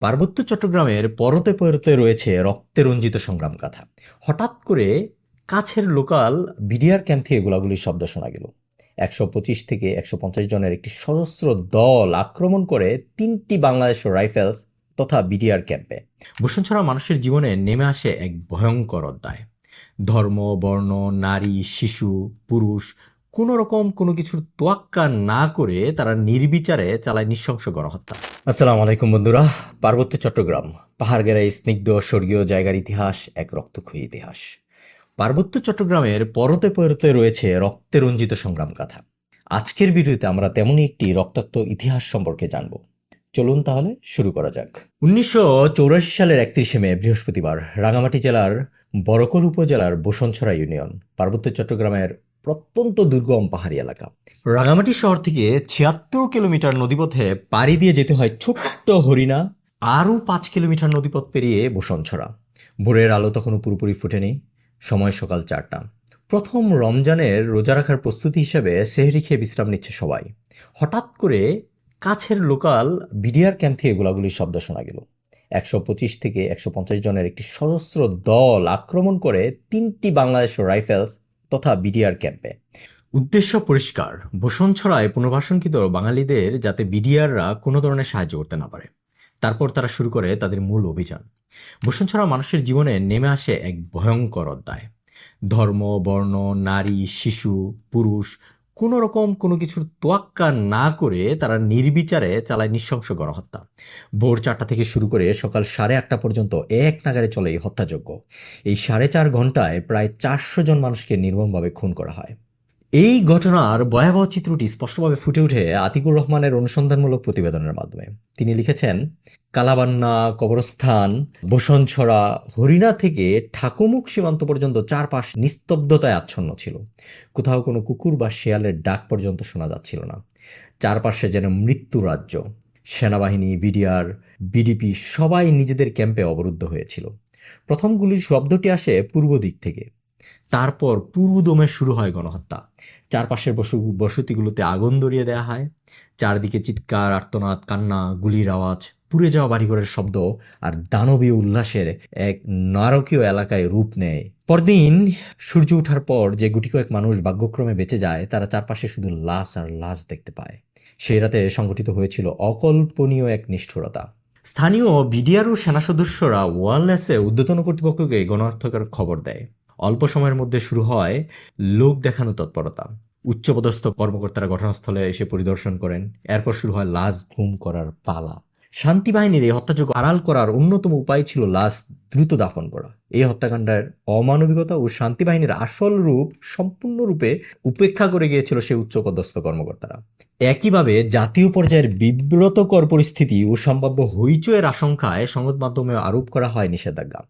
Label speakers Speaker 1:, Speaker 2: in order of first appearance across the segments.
Speaker 1: পার্বত্য চট্টগ্রামের পরতে পরতে রয়েছে রক্তে রঞ্জিত সংগ্রাম গাথা। হঠাৎ করে কাছের লোকাল বিডিআর ক্যাম্প থেকে গোলাগুলির শব্দ শোনা গেল। একশো পঁচিশ থেকে একশো পঞ্চাশ জনের একটি সশস্ত্র দল আক্রমণ করে তিনটি বাংলাদেশ রাইফেলস তথা বিডিআর ক্যাম্পে। ভূষণ ছাড়া মানুষের জীবনে নেমে আসে এক ভয়ঙ্কর অধ্যায়। ধর্ম, বর্ণ, নারী, শিশু, পুরুষ কোনো রকম কোনো কিছুর তোয়াক্কা না করে তারা নির্বিচারে চালায় নৃশংস গণহত্যা। আসসালামু আলাইকুম বন্ধুরা, পার্বত্য চট্টগ্রাম পাহাড় গেরায় স্নিগ্ধ স্বর্গীয় জায়গার ইতিহাস, এক রক্তক্ষয়ী ইতিহাস। পার্বত্য চট্টগ্রামের পরতে পরতে রয়েছে রক্তে রঞ্জিত সংগ্রাম গাথা। আজকের ভিডিওতে আমরা তেমনই একটি রক্তাক্ত ইতিহাস সম্পর্কে জানব। চলুন তাহলে শুরু করা যাক। উনিশশো সালের একত্রিশে মে, বৃহস্পতিবার রাঙামাটি জেলার বরকল উপজেলার বসনছড়া ইউনিয়ন, পার্বত্য চট্টগ্রামের প্রত্যন্ত দুর্গম পাহাড়ি এলাকা। রাঙামাটি শহর থেকে ছিয়াত্তর কিলোমিটার নদীপথে পাড়ি দিয়ে যেতে হয় ছোট্ট হরিণা, আরও পাঁচ কিলোমিটার নদীপথ পেরিয়ে বসনছড়া। ভোরের আলো তখনও পুরোপুরি ফুটেনি। সময় সকাল চারটা। প্রথম রমজানের রোজা রাখার প্রস্তুতি হিসেবে সেহরি খেয়ে বিশ্রাম নিচ্ছে সবাই। হঠাৎ করে কাছের লোকাল বিডিআর ক্যাম্প থেকে গোলাগুলির শব্দ শোনা গেল। একশো পঁচিশ থেকে একশো পঞ্চাশ জনের একটি সশস্ত্র দল আক্রমণ করে তিনটি বাংলাদেশ রাইফেলস তথা বিডিআর ক্যাম্পে। উদ্দেশ্য পরিষ্কার। বসনছড়ায় পুনর্বাসনকৃত বাঙালিদের যাতে বিডিআররা কোনো ধরনের সাহায্য করতে না পারে। তারপর তারা শুরু করে তাদের মূল অভিযান। বসনছড়া মানুষের জীবনে নেমে আসে এক ভয়ঙ্কর অধ্যায়। ধর্ম, বর্ণ, নারী, শিশু, পুরুষ কোনো রকম কোনো কিছুর তোয়াক্কা না করে তারা নির্বিচারে চালায় নৃশংস গণহত্যা। ভোর চারটা থেকে শুরু করে সকাল সাড়ে আটটা পর্যন্ত এক নাগারে চলে এই হত্যাযজ্ঞ। এই সাড়ে চার ঘন্টায় প্রায় চারশো জন মানুষকে নির্মমভাবে খুন করা হয়। এই ঘটনার ভয়াবহ চিত্রটি স্পষ্টভাবে ফুটে ওঠে আতিকুর রহমানের অনুসন্ধানমূলক প্রতিবেদনের মাধ্যমে। তিনি লিখেছেন, কালাবান্না, কবরস্থান, বসনছড়া, হরিণা থেকে ঠাকুমুখ সীমান্ত পর্যন্ত চারপাশ নিস্তব্ধতায় আচ্ছন্ন ছিল। কোথাও কোনো কুকুর বা শেয়ালের ডাক পর্যন্ত শোনা যাচ্ছিল না। চারপাশে যেন মৃত্যু রাজ্য। সেনাবাহিনী, বিডিআর, বিডিপি সবাই নিজেদের ক্যাম্পে অবরুদ্ধ হয়েছিল। প্রথম গুলির শব্দটি আসে পূর্ব দিক থেকে। তারপর পুরুদমে শুরু হয় গণহত্যা। চারপাশের বসু, বসতিগুলোতে আগুন ধরিয়ে দেওয়া হয়। চারদিকে চিৎকার, আর্তনাদ, কান্না, গুলির আওয়াজ, পুড়ে যাওয়া বাড়িঘরের শব্দ আর দানবীয় উল্লাসের এক নারকীয় এলাকায় রূপ নেয়। পরদিন সূর্য ওঠার পর যে গুটি কয়েক মানুষ ভাগ্যক্রমে বেঁচে যায়, তারা চারপাশে শুধু লাশ আর লাশ দেখতে পায়। সেই রাতে সংঘটিত হয়েছিল অকল্পনীয় এক নিষ্ঠুরতা। স্থানীয় বিডিআর ও সেনা সদস্যরা ওয়ারলেসে উদ্যতন কর্তৃপক্ষকে গণার্থকের খবর দেয়। অল্প সময়ের মধ্যে শুরু হয় লোক দেখানো তৎপরতা। উচ্চপদস্থ কর্মকর্তারা ঘটনাস্থলে এসে পরিদর্শন করেন। এরপর শুরু হয় লাশ ঘুম করার পালা। শান্তি বাহিনীর এই হত্যাযোগ্য আড়াল করার অন্যতম উপায় ছিল লাশ দ্রুত দাফন করা। এই হত্যাকাণ্ডের অমানবিকতা ও শান্তি বাহিনীর আসল রূপ সম্পূর্ণরূপে উপেক্ষা করে গিয়েছিল সেই উচ্চপদস্থ কর্মকর্তারা। একইভাবে জাতীয় পর্যায়ের বিব্রতকর পরিস্থিতি ও সম্ভাব্য হইচয়ের আশঙ্কায় সংবাদ মাধ্যমে আরোপ করা হয় নিষেধাজ্ঞা।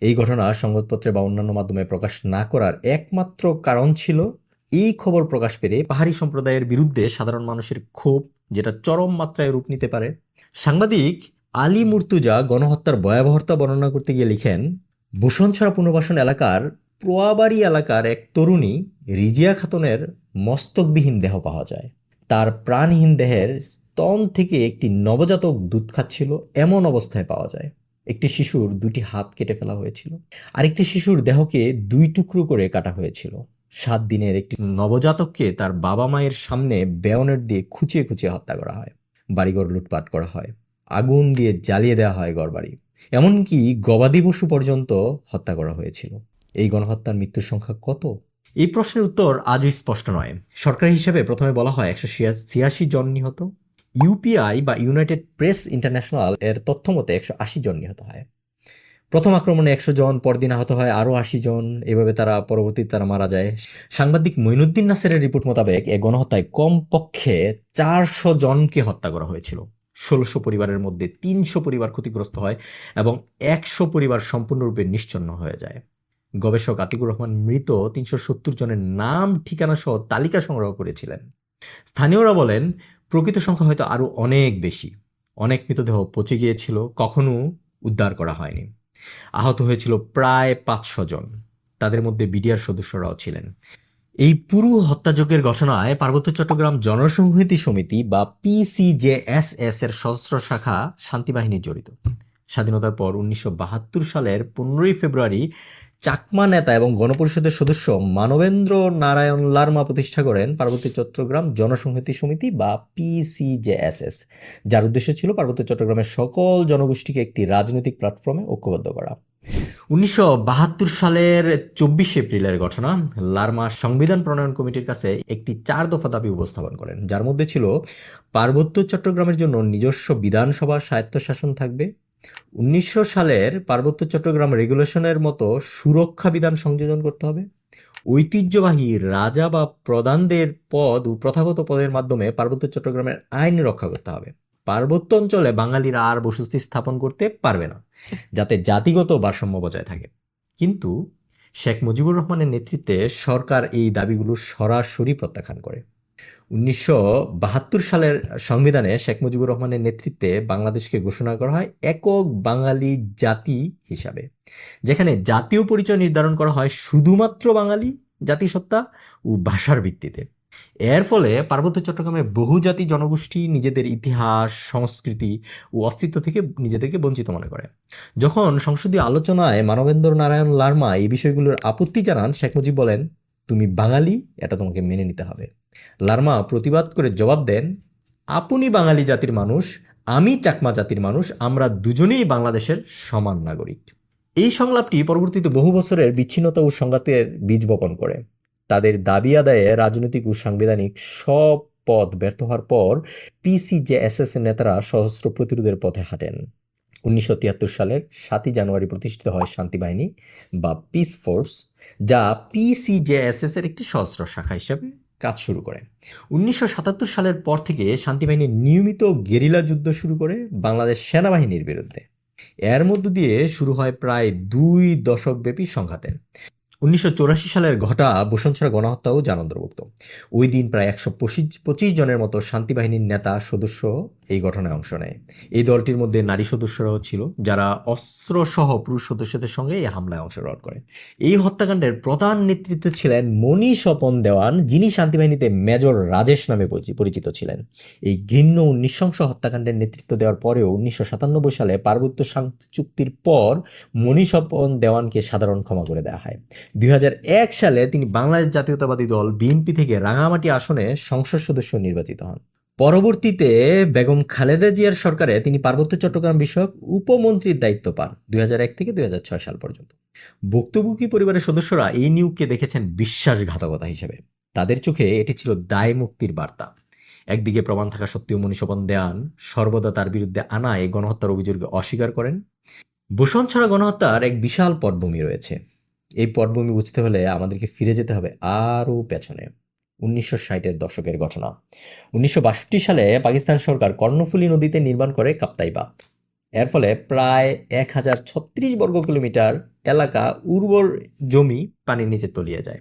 Speaker 1: এই ঘটনা সংবাদপত্রে বা অন্যান্য মাধ্যমে প্রকাশ না করার একমাত্র কারণ ছিল এই খবর প্রকাশ পেরে পাহাড়ি সম্প্রদায়ের বিরুদ্ধে সাধারণ মানুষের ক্ষোভ, যেটা চরম মাত্রায় রূপ নিতে পারে। সাংবাদিক আলী মুর্তুজা গণহত্যার ভয়াবহতা বর্ণনা করতে গিয়ে লিখেন বসনছড়া পুনর্বাসন এলাকার প্রোয়াবাড়ি এলাকার এক তরুণী রিজিয়া খাতুনের মস্তকবিহীন দেহ পাওয়া যায়। তার প্রাণহীন দেহের স্তন থেকে একটি নবজাতক দুধ খাচ্ছিল, এমন অবস্থায় পাওয়া যায়। একটি শিশুর দুটি হাত কেটে ফেলা হয়েছিল। আরেকটি শিশুর দেহকে দুই টুকরো করে কাটা হয়েছিল। সাত দিনের একটি নবজাতককে তার বাবা মায়ের সামনে বেয়নেট দিয়ে খুঁচিয়ে খুঁচিয়ে হত্যা করা হয়। বাড়িঘর লুটপাট করা হয়। আগুন দিয়ে জ্বালিয়ে দেওয়া হয় ঘরবাড়ি। এমনকি গবাদি পশু পর্যন্ত হত্যা করা হয়েছিল। এই গণহত্যার মৃত্যুর সংখ্যা কত? এই প্রশ্নের উত্তর আজও স্পষ্ট নয়। সরকারি হিসেবে প্রথমে বলা হয় একশো ছিয়াশি জন নিহত। ইউপিআই বা ইউনাইটেড প্রেস ইন্টারন্যাশনাল এর তথ্য মতে একশো আশি জন নিহত হয়। প্রথম আক্রমণে একশো জন, পরদিন আহত হয় আরও আশি জন। এভাবে তারা পরবর্তীতে তারা মারা যায়। সাংবাদিক মইনুদ্দিন নাসেরের রিপোর্ট মোতাবেক এ গণহত্যায় কমপক্ষে চারশো জনকে হত্যা করা হয়েছিল। ষোলোশো পরিবারের মধ্যে তিনশো পরিবার ক্ষতিগ্রস্ত হয় এবং একশো পরিবার সম্পূর্ণরূপে নিশ্চন্ন হয়ে যায়। গবেষক আতিকুর রহমান মৃত তিনশো সত্তর জনের নাম, ঠিকানা সহ তালিকা সংগ্রহ করেছিলেন। স্থানীয়রা বলেন প্রকৃত সংখ্যা হয়তো আরও অনেক বেশি। অনেক মৃতদেহ পচে গিয়েছিল, কখনো উদ্ধার করা হয়নি। আহত হয়েছিল প্রায় পাঁচশো জন। তাদের মধ্যে বিডিআর সদস্যরাও ছিলেন। এই পুরো হত্যাযজ্ঞের ঘটনায় পার্বত্য চট্টগ্রাম জনসংহতি সমিতি বা পিসিজেএসএস এর সশস্ত্র শাখা শান্তি বাহিনী জড়িত। স্বাধীনতার পর উনিশশো বাহাত্তর সালের পনেরোই ফেব্রুয়ারি চাকমা নেতা এবং গণপরিষদের সদস্য মানবেন্দ্র নারায়ণ লার্মা প্রতিষ্ঠা করেন পার্বত্য চট্টগ্রাম জনসংহতি সমিতি বা পিসিজেএসএস যার উদ্দেশ্য ছিল পার্বত্য চট্টগ্রামের সকল জনগোষ্ঠীকে একটি রাজনৈতিক প্ল্যাটফর্মে ঐক্যবদ্ধ করা। উনিশশো বাহাত্তর সালের চব্বিশ এপ্রিলের ঘটনা, লার্মা সংবিধান প্রণয়ন কমিটির কাছে একটি চার দফা দাবি উপস্থাপন করেন, যার মধ্যে ছিল পার্বত্য চট্টগ্রামের জন্য নিজস্ব বিধানসভা স্বায়ত্তশাসন থাকবে উনিশশো সালের পার্বত্য চট্টগ্রাম রেগুলেশনের মতো সুরক্ষা বিধান সংযোজন করতে হবে। ঐতিহ্যবাহী রাজা বা প্রধানদের পদ ও প্রথাগত পদের মাধ্যমে পার্বত্য চট্টগ্রামের আইন রক্ষা করতে হবে। পার্বত্য অঞ্চলে বাঙালিরা আর বসতি স্থাপন করতে পারবে না, যাতে জাতিগত ভারসাম্য বজায় থাকে। কিন্তু শেখ মুজিবুর রহমানের নেতৃত্বে সরকার এই দাবিগুলো সরাসরি প্রত্যাখ্যান করে। উনিশশো বাহাত্তর সালের সংবিধানে শেখ মুজিবুর রহমানের নেতৃত্বে বাংলাদেশকে ঘোষণা করা হয় একক বাঙালি জাতি হিসাবে। যেখানে জাতীয় পরিচয় নির্ধারণ করা হয় শুধুমাত্র বাঙালি জাতিসত্তা ও ভাষার ভিত্তিতে। এর ফলে পার্বত্য চট্টগ্রামের বহুজাতি জনগোষ্ঠী নিজেদের ইতিহাস, সংস্কৃতি ও অস্তিত্ব থেকে নিজেদেরকে বঞ্চিত মনে করে। যখন সংসদীয় আলোচনায় মানবেন্দ্র নারায়ণ লার্মা এই বিষয়গুলোর আপত্তি জানান, শেখ মুজিব বলেন তুমি বাঙালি, এটা তোমাকে মেনে নিতে হবে। লার্মা প্রতিবাদ করে জবাব দেন, আপনি বাঙালি জাতির মানুষ, আমি চাকমা জাতির মানুষ, আমরা দুজনেই বাংলাদেশের সমান নাগরিক। এই সংলাপটি পরবর্তীতে বহু বছরের বিচ্ছিন্নতা ও সংঘাতের বীজ বপন করে। তাদের দাবি আদায়ে রাজনৈতিক ও সাংবিধানিক সব পথ ব্যর্থ হওয়ার পর পিসিজেএসএস নেতারা সশস্ত্র প্রতিরোধের পথে হাঁটেন। উনিশশো তিয়াত্তর সালের সাতই জানুয়ারি প্রতিষ্ঠিত হয় শান্তি বাহিনী বা পিস ফোর্স যা পিসিজেএসএস এর একটি সহস্র শাখা হিসেবে কাজ শুরু করে। উনিশশো সাতাত্তর সালের পর থেকে শান্তিবাহিনী নিয়মিত গেরিলা যুদ্ধ শুরু করে বাংলাদেশ সেনাবাহিনীর বিরুদ্ধে। এর মধ্য দিয়ে শুরু হয় প্রায় দুই দশকব্যাপী সংঘাতের। উনিশশো সালের ঘটা বসুন্ধরা গণহত্যাও যার অন্তর্ভুক্ত ওই দিন প্রায় একশো পঁচিশ জনের মতো শান্তিবাহিনীর নেতা, সদস্য এই ঘটনায় অংশ নেয়। এই দলটির মধ্যে নারী সদস্যরাও ছিল, যারা অস্ত্রসহ পুরুষ সদস্যদের সঙ্গে এই হামলায় অংশগ্রহণ করে। এই হত্যাকাণ্ডের প্রধান নেতৃত্বে ছিলেন মণি স্বপন দেওয়ান, যিনি শান্তিবাহিনীতে মেজর রাজেশ নামে পরিচিত ছিলেন। এই ঘৃণ্য নৃশংস হত্যাকাণ্ডের নেতৃত্ব দেওয়ার পরেও উনিশশো সাতানব্বই সালে পার্বত্য শান্তি চুক্তির পর মণি স্বপন দেওয়ানকে সাধারণ ক্ষমা করে দেওয়া হয়। দুই হাজার এক সালে তিনি বাংলাদেশ জাতীয়তাবাদী দল বিএনপি থেকে রাঙামাটি আসনে সংসদ সদস্য নির্বাচিত হন। পরবর্তীতে বেগম খালেদা জিয়ার সরকারে তিনি পার্বত্য চট্টগ্রাম বিষয়ক উপমন্ত্রীর দায়িত্ব পান দুই হাজার এক থেকে দুই হাজার ছয় সাল পর্যন্ত। ভুক্তভোগী পরিবারের সদস্যরা এই নিয়োগকে দেখেছেন বিশ্বাসঘাতকতা হিসেবে। তাদের চোখে এটি ছিল দায় মুক্তির বার্তা। একদিকে প্রমাণ থাকা সত্ত্বেও মনীষপন দেয়ান সর্বদা তার বিরুদ্ধে আনা এই গণহত্যার অভিযোগকে অস্বীকার করেন। বসন্ত ছাড়া গণহত্যার এক বিশাল পটভূমি রয়েছে। এই পটভূমি বুঝতে হলে আমাদেরকে ফিরে যেতে হবে আরও পেছনে। উনিশশো ষাটের দশকের ঘটনা। উনিশশো বাষট্টি সালে পাকিস্তান সরকার কর্ণফুলী নদীতে নির্মাণ করে কাপ্তাই বাঁধ এর ফলে প্রায় এক হাজার ছত্রিশ বর্গ কিলোমিটার এলাকা উর্বর জমি পানির নিচে তলিয়ে যায়।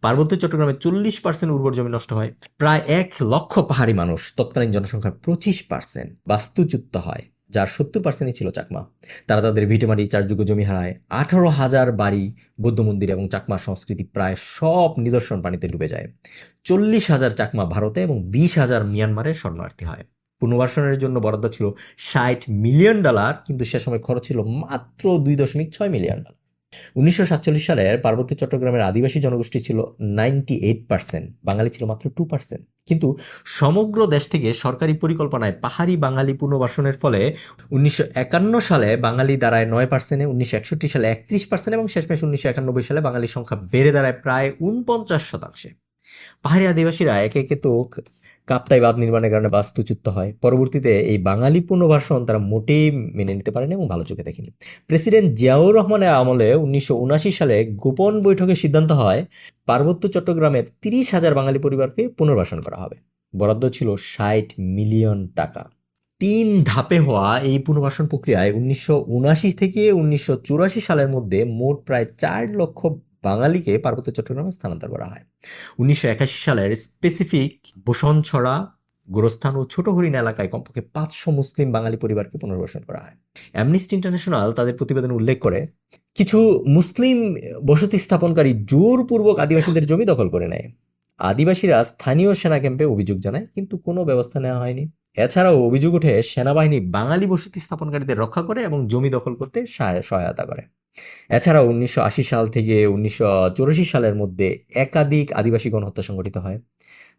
Speaker 1: পার্বত্য চট্টগ্রামে চল্লিশ পার্সেন্ট উর্বর জমি নষ্ট হয়। প্রায় এক লক্ষ পাহাড়ি মানুষ, তৎকালীন জনসংখ্যার পঁচিশ পার্সেন্ট বাস্তুচ্যুত হয়। যার সত্তর পার্সেন্টই ছিল চাকমা। তারা তাদের ভিটেমাটি চাষযোগ্য জমি হারায়। আঠারো হাজার বাড়ি, বৌদ্ধ মন্দির এবং চাকমা সংস্কৃতি প্রায় সব নিদর্শন পানিতে ডুবে যায়। চল্লিশ হাজার চাকমা ভারতে এবং বিশ হাজার মিয়ানমারের শরণার্থী হয়। পুনর্বাসনের জন্য বরাদ্দ ছিল ষাট মিলিয়ন ডলার, কিন্তু সে সময় খরচ ছিল মাত্র দুই দশমিক ছয় মিলিয়ন ডলার। উনিশশো সাতচল্লিশ সালের পার্বত্য চট্টগ্রামের আদিবাসী জনগোষ্ঠী ছিল নাইনটি এইট পার্সেন্ট, বাঙালি ছিল মাত্র টু পার্সেন্ট। কিন্তু সমগ্র দেশ থেকে সরকারি পরিকল্পনায় পাহাড়ি বাঙালি পুনর্বাসনের ফলে উনিশশো একান্ন সালে বাঙালি দাঁড়ায় নয় পার্সেন্টে, উনিশশো একষট্টি সালে একত্রিশ পার্সেন্ট এবং শেষমেশ উনিশশো একানব্বই সালে বাঙালির সংখ্যা বেড়ে দাঁড়ায় প্রায় উনপঞ্চাশ শতাংশে। পাহাড়ি আদিবাসীরা একে একে তো কাপ্তাই বাঁধ নির্মাণের কারণে বাস্তুচ্যুত হয়। পরবর্তীতে এই বাঙালি পুনর্বাসন তারা মোটেই মেনে নিতে পারেনি এবং ভালো চোখে দেখেনি। প্রেসিডেন্ট জিয়াউর রহমানের আমলে উনিশশো সালে গোপন বৈঠকে সিদ্ধান্ত হয়, পার্বত্য চট্টগ্রামের তিরিশ হাজার বাঙালি পরিবারকে পুনর্বাসন করা হবে। বরাদ্দ ছিল ষাট মিলিয়ন টাকা। তিন ধাপে হওয়া এই পুনর্বাসন প্রক্রিয়ায় উনিশশো উনআশি থেকে উনিশশো চুরাশি সালের মধ্যে মোট প্রায় চার লক্ষ বাঙালিকে পার্বত্য চট্টগ্রামে স্থানান্তর করা হয়। উনিশশো একাশি সালের স্পেসিফিক বসনছড়া গোরস্থান ও ছোট হরিণ এলাকায় কমপক্ষে পাঁচশো মুসলিম বাঙালি পরিবারকে পুনর্বাসন করা হয়। অ্যামনিস্টি ইন্টারন্যাশনাল তাদের প্রতিবেদনে উল্লেখ করে, কিছু মুসলিম বসতি স্থাপনকারী জোরপূর্বক আদিবাসীদের জমি দখল করে নেয়। আদিবাসীরা স্থানীয় সেনা ক্যাম্পে অভিযোগ জানায়, কিন্তু কোনো ব্যবস্থা নেওয়া হয়নি। এছাড়াও অভিযোগ উঠে সেনাবাহিনী বাঙালি বসতি স্থাপনকারীদের রক্ষা করে এবং জমি দখল করতে সহায়- সহায়তা করে। এছাড়াও উনিশশো সাল থেকে উনিশশো সালের মধ্যে একাধিক আদিবাসী গণহত্যা সংঘটিত হয়।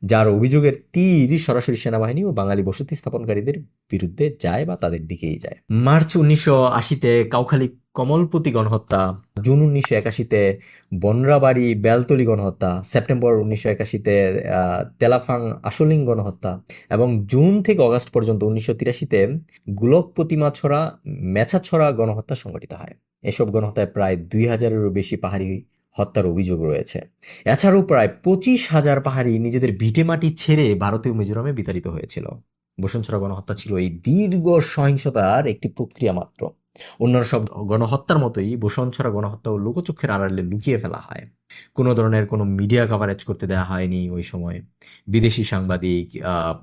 Speaker 1: যার অভিযোগের তীর সরাসরি সেনাবাহিনী ও বাঙালি বসতি স্থাপনকারীদের বিরুদ্ধে যায় বা তাদের দিকেই যায়। মার্চ উনিশশো আশিতে কাউখালী কমলপতি গণহত্যা। জুন উনিশশো একাশিতে বনরাবাড়ি বেলতলি গণহত্যা। সেপ্টেম্বর উনিশশো একাশিতে তেলাফাং আসলিং গণহত্যা। এবং জুন থেকে অগাস্ট পর্যন্ত উনিশশো তিরাশিতে গুলক প্রতিমাছড়া মেছাছড়া গণহত্যা সংঘটিত হয়। এসব গণহত্যায় প্রায় দুই হাজারেরও বেশি পাহাড়ি হত্যার অভিযোগ রয়েছে। এছাড়াও প্রায় পঁচিশ হাজার পাহাড়ি নিজেদের ভিটেমাটি ছেড়ে ভারতীয় মিজোরামে বিতাড়িত হয়েছিল। বসুন্ধরা গণহত্যা ছিল এই দীর্ঘ সহিংসতার একটি প্রক্রিয়া মাত্র। অন্যান্য সব গণহত্যার মতোই বসুন্ধরা গণহত্যা ও লোকচক্ষের আড়ালে লুকিয়ে ফেলা হয়। কোনো ধরনের কোনো মিডিয়া কভারেজ করতে দেওয়া হয়নি ওই সময়। বিদেশি সাংবাদিক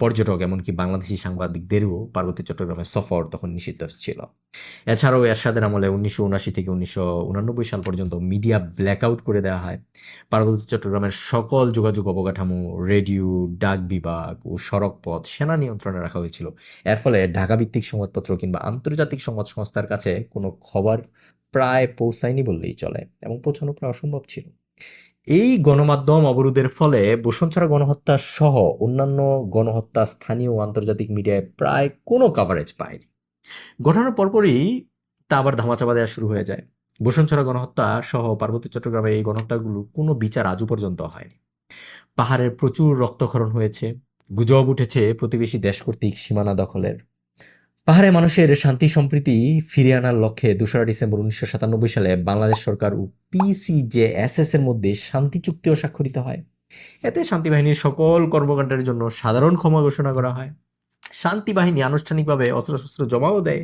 Speaker 1: পর্যটক এমনকি বাংলাদেশি সাংবাদিকদেরও পার্বতী চট্টগ্রামের সফর তখন নিষিদ্ধ ছিল। এছাড়াও এরশাদের আমলে উনিশশো উনাশি থেকে উনিশশো উনানব্বই সাল পর্যন্ত মিডিয়া ব্ল্যাকআউট করে দেওয়া হয়। পার্বতী চট্টগ্রামের সকল যোগাযোগ অবকাঠামো রেডিও ডাক বিভাগ ও সড়ক পথ সেনা নিয়ন্ত্রণে রাখা হয়েছিল। এর ফলে ঢাকা ভিত্তিক সংবাদপত্র কিংবা আন্তর্জাতিক সংবাদ সংস্থার কাছে কোনো খবর প্রায় পৌঁছায়নি বললেই চলে এবং পৌঁছানো প্রায় অসম্ভব ছিল। এই গণমাধ্যম অবরোধের ফলে বসুন্ধরা গণহত্যা সহ অন্যান্য গণহত্যা স্থানীয় আন্তর্জাতিক মিডিয়ায় প্রায় কোনো কভারেজ পায়নি। ঘটনার পরপরই তা আবার ধামাচাপা দেওয়া শুরু হয়ে যায়। বসুন্ধরা গণহত্যা সহ পার্বতী চট্টগ্রামের এই গণহত্যাগুলো কোনো বিচার আজও পর্যন্ত হয়নি। পাহাড়ের প্রচুর রক্তক্ষরণ হয়েছে। গুজব উঠেছে প্রতিবেশী দেশ কর্তৃক সীমানা দখলের। পাহাড়ে মানুষের শান্তি সম্প্রীতি ফিরিয়ে আনার লক্ষ্যে দোসরা ডিসেম্বর উনিশশো সাতানব্বই সালে বাংলাদেশ সরকার ও পিসিজেএসএস এর মধ্যে শান্তি চুক্তিও স্বাক্ষরিত হয়। এতে শান্তি বাহিনীর সকল কর্মকাণ্ডের জন্য সাধারণ ক্ষমা ঘোষণা করা হয়। শান্তি বাহিনী আনুষ্ঠানিকভাবে অস্ত্রশস্ত্র জমাও দেয়।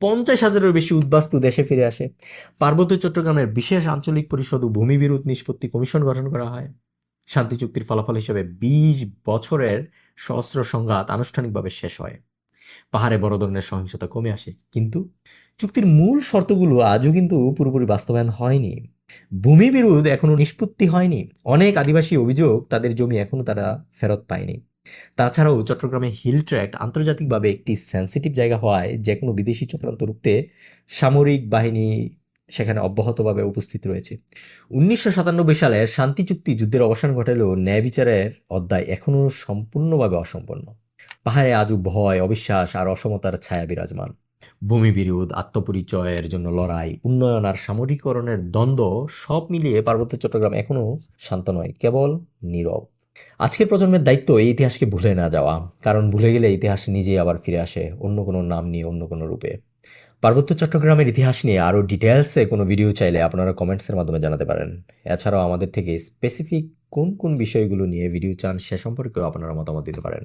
Speaker 1: পঞ্চাশ হাজারেরও বেশি উদ্বাস্তু দেশে ফিরে আসে। পার্বত্য চট্টগ্রামের বিশেষ আঞ্চলিক পরিষদ ও ভূমি বিরোধ নিষ্পত্তি কমিশন গঠন করা হয়। শান্তি চুক্তির ফলাফল হিসেবে বিশ বছরের সহস্র সংঘাত আনুষ্ঠানিকভাবে শেষ হয়। পাহাড়ে বড় ধরনের সহিংসতা কমে আসে। কিন্তু চুক্তির মূল শর্তগুলো আজও কিন্তু পুরোপুরি বাস্তবায়ন হয়নি। ভূমি বিরোধ এখনও নিষ্পত্তি হয়নি। অনেক আদিবাসী অভিযোগ তাদের জমি এখনও তারা ফেরত পায়নি। তাছাড়াও চট্টগ্রামে হিল ট্র্যাক্ট আন্তর্জাতিকভাবে একটি সেন্সিটিভ জায়গা হওয়ায় যে কোনো বিদেশি চক্রান্ত রুখতে সামরিক বাহিনী সেখানে অব্যাহতভাবে উপস্থিত রয়েছে। উনিশশো সাতানব্বই সালের শান্তি চুক্তি যুদ্ধের অবসান ঘটালেও ন্যায় বিচারের অধ্যায় এখনও সম্পূর্ণভাবে অসম্পূর্ণ। পাহাড়ে আজও ভয়, অবিশ্বাস আর অসমতার ছায়া বিরাজমান। ভূমি বিরোধ, আত্মপরিচয়ের জন্য লড়াই, উন্নয়ন আর সামরিকরণের দ্বন্দ্ব সব মিলিয়ে পার্বত্য চট্টগ্রাম এখনও শান্ত নয়, কেবল নীরব। আজকের প্রজন্মের দায়িত্ব এই ইতিহাসকে ভুলে না যাওয়া, কারণ ভুলে গেলে ইতিহাস নিজেই আবার ফিরে আসে অন্য কোনো নাম নিয়ে অন্য কোনো রূপে। পার্বত্য চট্টগ্রামের ইতিহাস নিয়ে আরও ডিটেলসে কোনো ভিডিও চাইলে আপনারা কমেন্টসের মাধ্যমে জানাতে পারেন। এছাড়াও আমাদের থেকে স্পেসিফিক কোন কোন বিষয়গুলো নিয়ে ভিডিও চান সে সম্পর্কেও আপনারা মতামত দিতে পারেন।